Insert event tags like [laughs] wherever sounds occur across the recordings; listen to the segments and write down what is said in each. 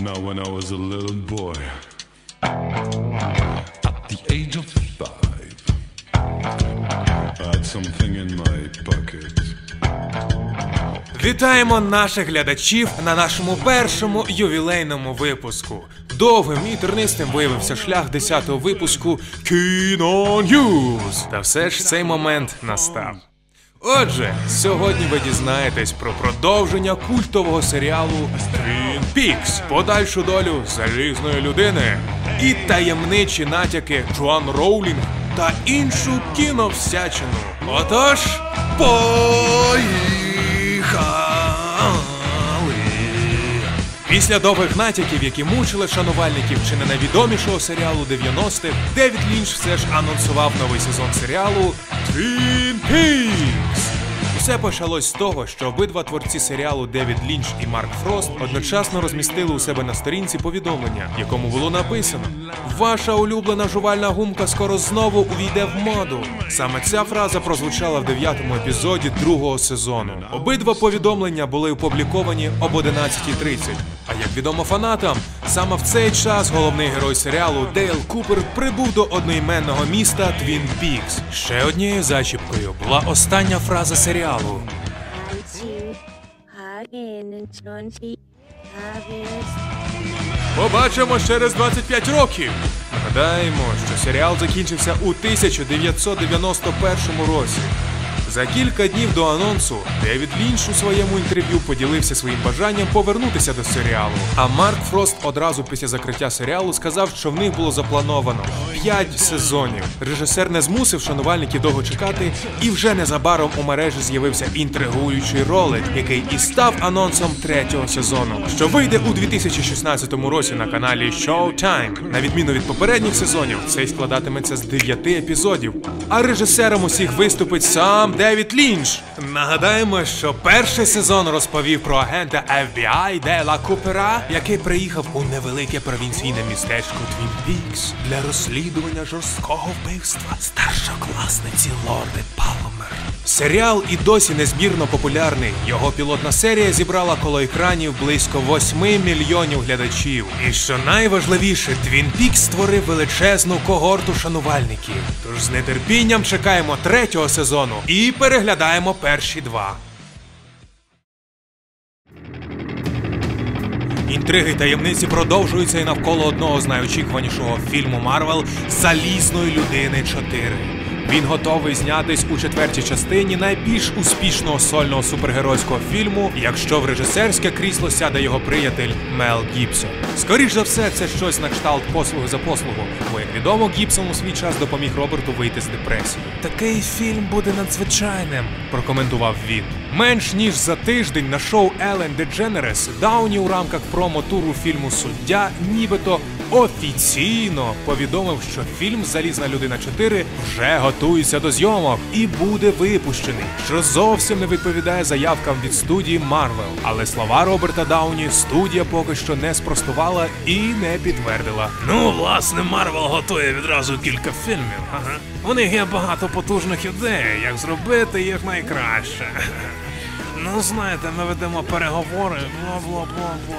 Now, when I was a little boy, at the age of five, I had something in my pocket. Вітаємо наших глядачів на нашому першому ювілейному випуску. Довгим і тернистим виявився шлях 10-го випуску Кіно Ньюз. Та все ж цей момент настав. Отже, сьогодні ви дізнаєтесь про продовження культового серіалу Twin Peaks, подальшу долю залізної людини і таємничі натяки Джоан Роулінг та іншу кіновсячину. Отож, поїхали! Після довгих натяків, які мучили шанувальників чи не найвідомішого серіалу 90-х, Девід Лінч все ж анонсував новий сезон серіалу Twin Peaks. Усе почалось з того, що обидва творці серіалу Девід Лінч і Марк Фрост одночасно розмістили у себе на сторінці повідомлення, в якому було написано: Ваша улюблена жувальна гумка скоро знову увійде в моду. Саме ця фраза прозвучала в дев'ятому епізоді другого сезону. Обидва повідомлення були опубліковані об 11.30. А як відомо фанатам, саме в цей час головний герой серіалу Дейл Купер прибув до одноіменного міста Твін Пікс. Ще однією зачіпкою була остання фраза серіалу. To again in 20 August. Побачимо через 25 років. Нагадаємо, що серіал закінчився у 1991 році. За кілька днів до анонсу Девід Лінч у своєму інтерв'ю поділився своїм бажанням повернутися до серіалу. А Марк Фрост одразу після закриття серіалу сказав, що в них було заплановано 5 сезонів. Режисер не змусив шанувальників довго чекати, і вже незабаром у мережі з'явився інтригуючий ролик, який і став анонсом третього сезону, що вийде у 2016 році на каналі Showtime. На відміну від попередніх сезонів, цей складатиметься з 9 епізодів. А режисером усіх виступить сам Девід Лінч. Нагадаємо, що перший сезон розповів про агента FBI Дела Купера, який приїхав у невелике провінційне містечко Твін Пікс для розслідування жорсткого вбивства старшокласниці Лорди Палмер. Серіал і досі незмірно популярний. Його пілотна серія зібрала коло екранів близько 8 мільйонів глядачів. І що найважливіше, Твін Пікс створив величезну когорту шанувальників. Тож з нетерпінням чекаємо третього сезону і переглядаємо перші два. Інтриги таємниці продовжуються і навколо одного з найочікуванішого фільму Марвел Залізної людини 4. Він готовий знятись у четвертій частині найбільш успішного сольного супергеройського фільму, якщо в режисерське крісло сяде його приятель Мел Гібсон. Скоріш за все, це щось на кшталт послуги за послугу, бо як відомо, Гібсон у свій час допоміг Роберту вийти з депресії. Такий фільм буде надзвичайним, прокоментував він. Менш ніж за тиждень на шоу Ellen DeGeneres Дауні у рамках промо-туру фільму Суддя нібито офіційно повідомив, що фільм Залізна людина 4 вже готується до зйомок і буде випущений, що зовсім не відповідає заявкам від студії Marvel. Але слова Роберта Дауні студія поки що не спростувала і не підтвердила. Ну, власне, Марвел готує відразу кілька фільмів. Ага. У них є багато потужних ідей, як зробити їх найкраще. [laughs] Ну, знаєте, ми ведемо переговори, бла бла бла бла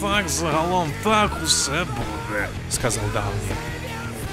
бла. Так загалом так усе буде. Сказав Дауні.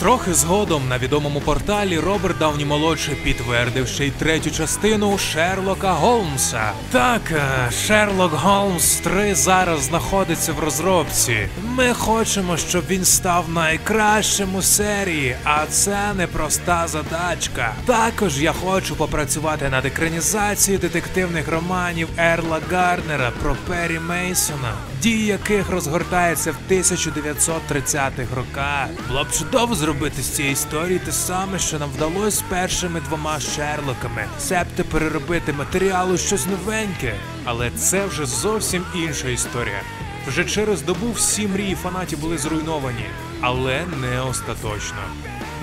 Трохи згодом на відомому порталі Роберт Дауні молодший підтвердив ще й третю частину Шерлока Голмса. Так, е, Шерлок Голмс 3 зараз знаходиться в розробці. Ми хочемо, щоб він став найкращим у серії, а це непроста задачка. Також я хочу попрацювати над екранізацією детективних романів Ерла Гарднера про Перрі Мейсона, дії яких розгортається в 1930-х роках. Було б чудово зробити з цієї історії те саме, що нам вдалося з першими двома Шерлоками, себто переробити матеріалу щось новеньке. Але це вже зовсім інша історія. Вже через добу всі мрії фанатів були зруйновані, але не остаточно.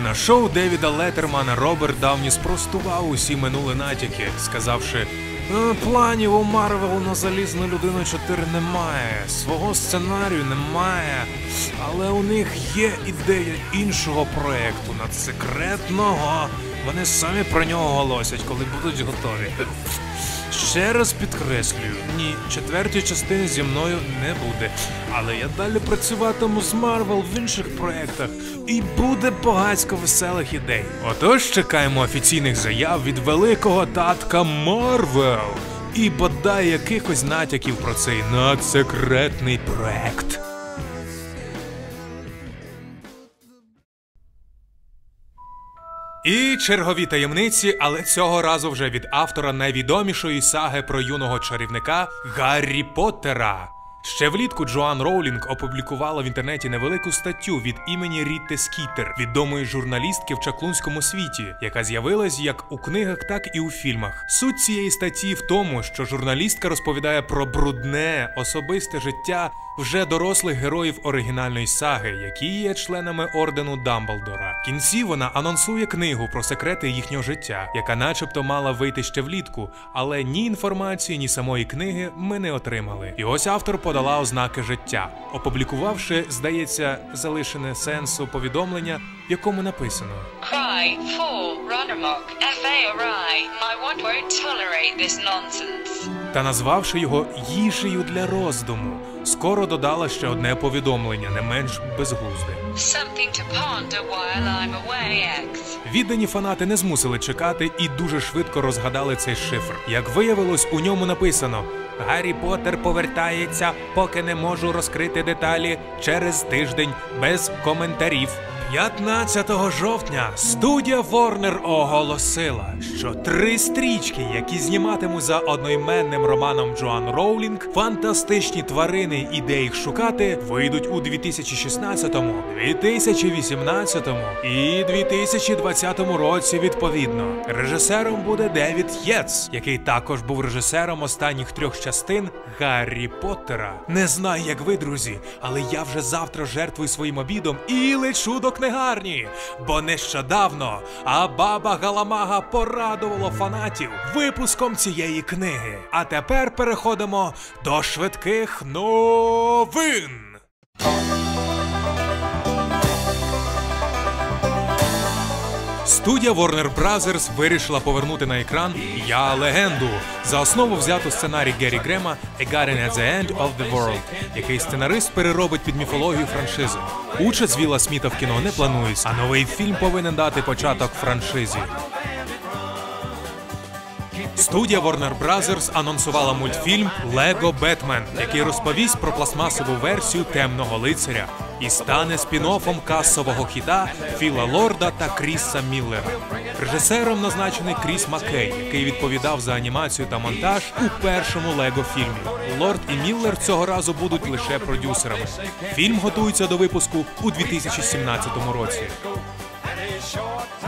На шоу Девіда Леттермана Роберт Дауні спростував усі минулі натяки, сказавши: «Е, Планів у Марвел на залізну людину 4 немає, свого сценарію немає, але у них є ідея іншого проекту, надсекретного. Вони самі про нього голосять, коли будуть готові. Ще раз підкреслюю, ні, четвертої частини зі мною не буде. Але я далі працюватиму з Марвел в інших проєктах, і буде багатько веселих ідей. Отож чекаємо офіційних заяв від великого татка Марвел і бодай якихось натяків про цей надсекретний проект. І чергові таємниці, але цього разу вже від автора найвідомішої саги про юного чарівника Гаррі Поттера. Ще влітку Джоан Роулінг опублікувала в інтернеті невелику статтю від імені Рітти Скітер, відомої журналістки в чаклунському світі, яка з'явилась як у книгах, так і у фільмах. Суть цієї статті в тому, що журналістка розповідає про брудне особисте життя вже дорослих героїв оригінальної саги, які є членами ордену Дамблдора. В кінці вона анонсує книгу про секрети їхнього життя, яка, начебто, мала вийти ще влітку, але ні інформації, ні самої книги ми не отримали. І ось автор подала ознаки життя, опублікувавши, здається, залишене сенсу повідомлення, в якому написано. Cry, fall, run amok, FA awry. My one won't tolerate this nonsense. та назвавши його їжею для роздуму. Скоро додала ще одне повідомлення, не менш безглузде. Віддані фанати не змусили чекати і дуже швидко розгадали цей шифр. Як виявилось, у ньому написано: Гаррі Поттер повертається, поки не можу розкрити деталі через тиждень без коментарів. 15 жовтня студія Warner оголосила, що три стрічки, які зніматимуть за одноіменним романом Джоан Роулінг, фантастичні тварини і де їх шукати, вийдуть у 2016, 2018 і 2020 році відповідно. Режисером буде Девід Єц, який також був режисером останніх трьох частин Гаррі Поттера. Не знаю, як ви, друзі, але я вже завтра жертвую своїм обідом і лечу до книгарні. Бо нещодавно Абаба Галамага порадувала фанатів випуском цієї книги. А тепер переходимо до швидких новин. Студія Warner Brothers вирішила повернути на екран Я легенду за основу взято сценарій Геррі Грема «A at the End of the World», який сценарист переробить під міфологію франшизи. Участь Віла Сміта в кіно не планується, а новий фільм повинен дати початок франшизі. Студія Warner Brothers анонсувала мультфільм Лего Бетмен, який розповість про пластмасову версію темного лицаря і стане спін-оффом касового хіта Філа Лорда та Кріса Міллера. Режисером назначений Кріс Маккей, який відповідав за анімацію та монтаж у першому Лего фільмі. Лорд і Міллер цього разу будуть лише продюсерами. Фільм готується до випуску у 2017 році.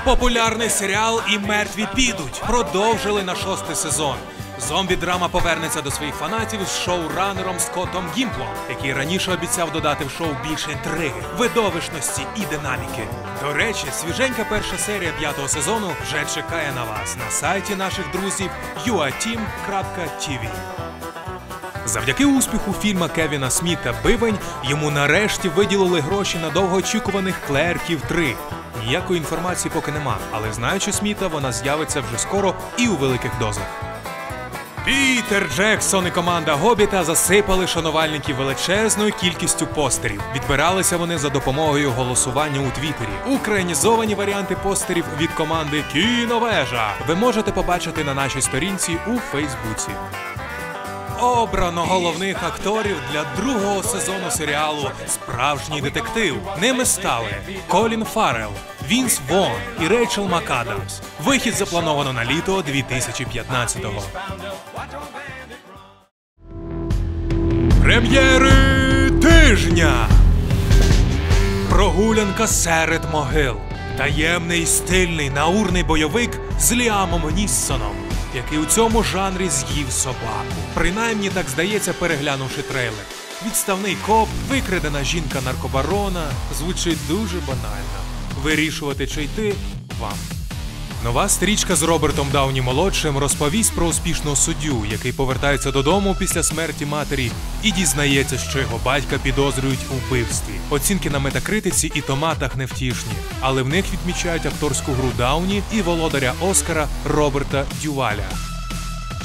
Популярний серіал і мертві підуть продовжили на шостий сезон. Зомбі-драма повернеться до своїх фанатів з шоуранером Скоттом Гімплом, який раніше обіцяв додати в шоу більше інтриги, видовищності і динаміки. До речі, свіженька перша серія п'ятого сезону вже чекає на вас на сайті наших друзів uateam.tv. Завдяки успіху фільма Кевіна Сміта Бивень йому нарешті виділили гроші на довгоочікуваних клерків 3. Ніякої інформації поки нема, але знаючи Сміта, вона з'явиться вже скоро і у великих дозах. Пітер Джексон і команда Гобіта засипали шанувальників величезною кількістю постерів. Відбиралися вони за допомогою голосування у Твіттері. Українізовані варіанти постерів від команди Кіновежа ви можете побачити на нашій сторінці у Фейсбуці. Обрано головних акторів для другого сезону серіалу Справжній детектив. Ними стали Колін Фаррелл, Вінс Вон і Рейчел МакАдамс. Вихід заплановано на літо 2015-го. Прем'єри тижня. Прогулянка серед могил. Таємний стильний наурний бойовик з Ліамом Ніссоном, який у цьому жанрі з'їв собаку. Принаймні так здається, переглянувши трейлер. Відставний коп, викрадена жінка наркобарона звучить дуже банально. Вирішувати чи йти вам. Нова стрічка з Робертом Дауні молодшим розповість про успішного суддю, який повертається додому після смерті матері і дізнається, що його батька підозрюють у вбивстві. Оцінки на метакритиці і томатах невтішні, але в них відмічають акторську гру Дауні і володаря Оскара Роберта Дюваля.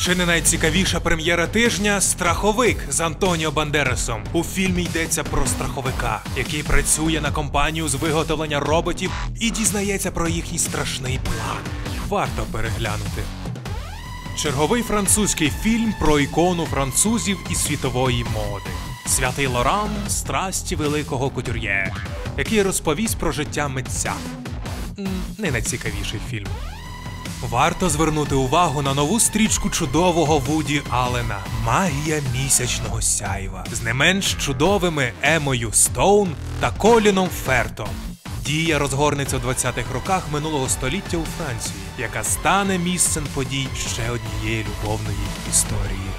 Чи не найцікавіша прем'єра тижня страховик з Антоніо Бандерасом. У фільмі йдеться про страховика, який працює на компанію з виготовлення роботів і дізнається про їхній страшний план. Варто переглянути. Черговий французький фільм про ікону французів і світової моди. Святий Лоран страсті великого кутюр'є, який розповість про життя митця. Не найцікавіший фільм. Варто звернути увагу на нову стрічку чудового Вуді Аллена Магія місячного сяйва з не менш чудовими Емою Стоун та Коліном Фертом. Дія розгорнеться у 20-х роках минулого століття у Франції, яка стане місцем подій ще однієї любовної історії.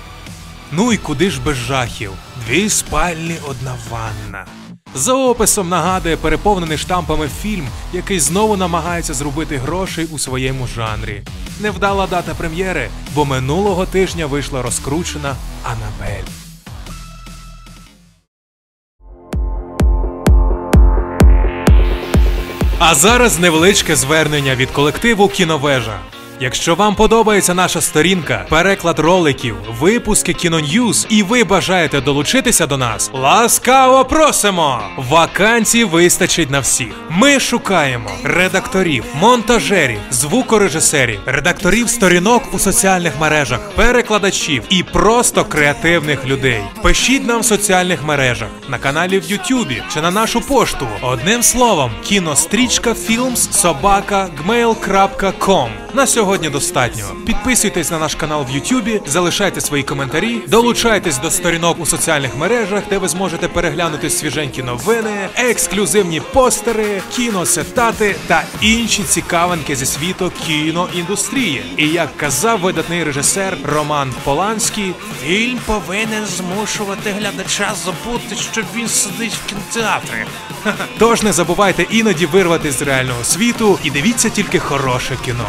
Ну і куди ж без жахів? Дві спальні, одна ванна. За описом нагадує переповнений штампами фільм, який знову намагається зробити грошей у своєму жанрі. Невдала дата прем'єри, бо минулого тижня вийшла розкручена Анабель. А зараз невеличке звернення від колективу Кіновежа. Якщо вам подобається наша сторінка, переклад роликів, випуски кіноньюз, і ви бажаєте долучитися до нас, ласкаво просимо! Вакансій вистачить на всіх. Ми шукаємо редакторів, монтажерів, звукорежисерів, редакторів сторінок у соціальних мережах, перекладачів і просто креативних людей. Пишіть нам в соціальних мережах, на каналі в Ютубі чи на нашу пошту. Одним словом, кінострічка Films собака gmail.com. На сьогодні достатньо. Підписуйтесь на наш канал в Ютубі, залишайте свої коментарі, долучайтесь до сторінок у соціальних мережах, де ви зможете переглянути свіженькі новини, ексклюзивні постери, кіносетати та інші цікавинки зі світу кіноіндустрії. І як казав видатний режисер Роман Поланський, Фільм повинен змушувати глядача забути, що він сидить в кінотеатрі. Тож не забувайте іноді вирватися з реального світу і дивіться тільки хороше кіно.